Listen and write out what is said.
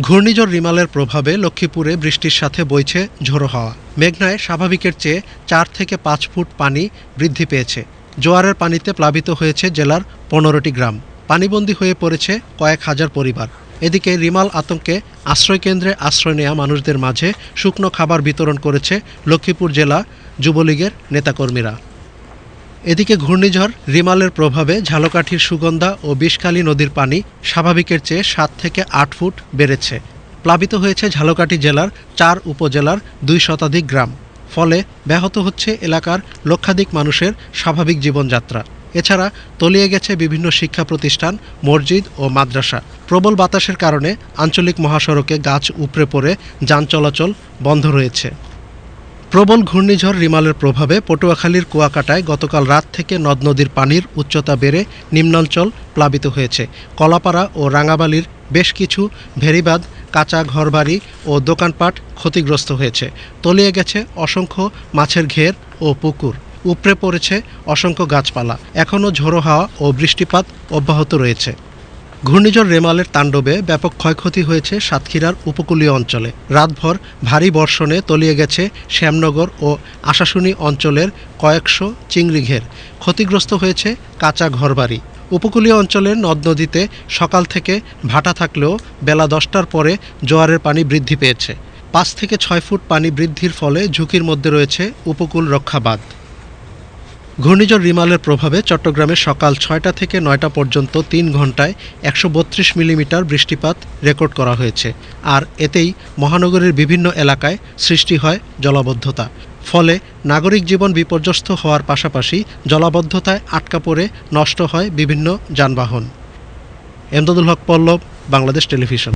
ঘূর্ণিঝড় রিমালের প্রভাবে লক্ষ্মীপুরে বৃষ্টির সাথে বইছে ঝোড়ো হাওয়া। মেঘনায় স্বাভাবিকের চেয়ে চার থেকে পাঁচ ফুট পানি বৃদ্ধি পেয়েছে। জোয়ারের পানিতে প্লাবিত হয়েছে জেলার পনেরোটি গ্রাম। পানিবন্দী হয়ে পড়েছে কয়েক হাজার পরিবার। এদিকে রিমাল আতঙ্কে আশ্রয়কেন্দ্রে আশ্রয় নেওয়া মানুষদের মাঝে শুকনো খাবার বিতরণ করেছে লক্ষ্মীপুর জেলা যুবলীগের নেতাকর্মীরা। এদিকে ঘূর্ণিঝড়, রিমালের প্রভাবে ঝালকাঠির সুগন্ধা ও বিষখালী নদীর পানি স্বাভাবিকের চেয়ে সাত থেকে আট ফুট বেড়েছে। প্লাবিত হয়েছে ঝালকাঠি জেলার চার উপজেলার দুই শতাধিক গ্রাম। ফলে ব্যাহত হচ্ছে এলাকার লক্ষাধিক মানুষের স্বাভাবিক জীবনযাত্রা। এছাড়া তলিয়ে গেছে বিভিন্ন শিক্ষা প্রতিষ্ঠান, মসজিদ ও মাদ্রাসা। প্রবল বাতাসের কারণে আঞ্চলিক মহাসড়কে গাছ উপড়ে পড়ে যান চলাচল বন্ধ রয়েছে। প্রবল ঘূর্ণিঝড় রিমালের প্রভাবে পটুয়াখালীর কুয়াকাটায় গতকাল রাত থেকে নদ নদীর পানির উচ্চতা বেড়ে নিম্নাঞ্চল প্লাবিত হয়েছে। কলাপাড়া ও রাঙাবালির বেশ কিছু ভেরিবাদ কাঁচা ঘরবাড়ি ও দোকানপাট ক্ষতিগ্রস্ত হয়েছে। তলিয়ে গেছে অসংখ্য মাছের ঘের ও পুকুর। উপড়ে পড়েছে অসংখ্য গাছপালা। এখনও ঝোড়ো হাওয়া ও বৃষ্টিপাত অব্যাহত রয়েছে। ঘূর্ণিঝড় রেমালের তাণ্ডবে ব্যাপক ক্ষয়ক্ষতি হয়েছে সাতক্ষীরার উপকূলীয় অঞ্চলে। রাতভর ভারী বর্ষণে তলিয়ে গেছে শ্যামনগর ও আশাশুনি অঞ্চলের কয়েকশো চিংড়িঘের ক্ষতিগ্রস্ত হয়েছে কাঁচা ঘরবাড়ি। উপকূলীয় অঞ্চলের নদ নদীতে সকাল থেকে ভাটা থাকলেও বেলা দশটার পরে জোয়ারের পানি বৃদ্ধি পেয়েছে। পাঁচ থেকে ছয় ফুট পানি বৃদ্ধির ফলে ঝুঁকির মধ্যে রয়েছে উপকূল রক্ষা বাঁধ ঘূর্ণিঝড় রিমালের প্রভাবে চট্টগ্রামে সকাল ছয়টা থেকে নয়টা পর্যন্ত তিন ঘন্টায় একশো বত্রিশ মিলিমিটার বৃষ্টিপাত রেকর্ড করা হয়েছে। আর এতেই মহানগরের বিভিন্ন এলাকায় সৃষ্টি হয় জলাবদ্ধতা। ফলে নাগরিক জীবন বিপর্যস্ত হওয়ার পাশাপাশি জলাবদ্ধতায় আটকা পড়ে নষ্ট হয় বিভিন্ন যানবাহন। এমদাদুল হক পল্লব, বাংলাদেশ টেলিভিশন।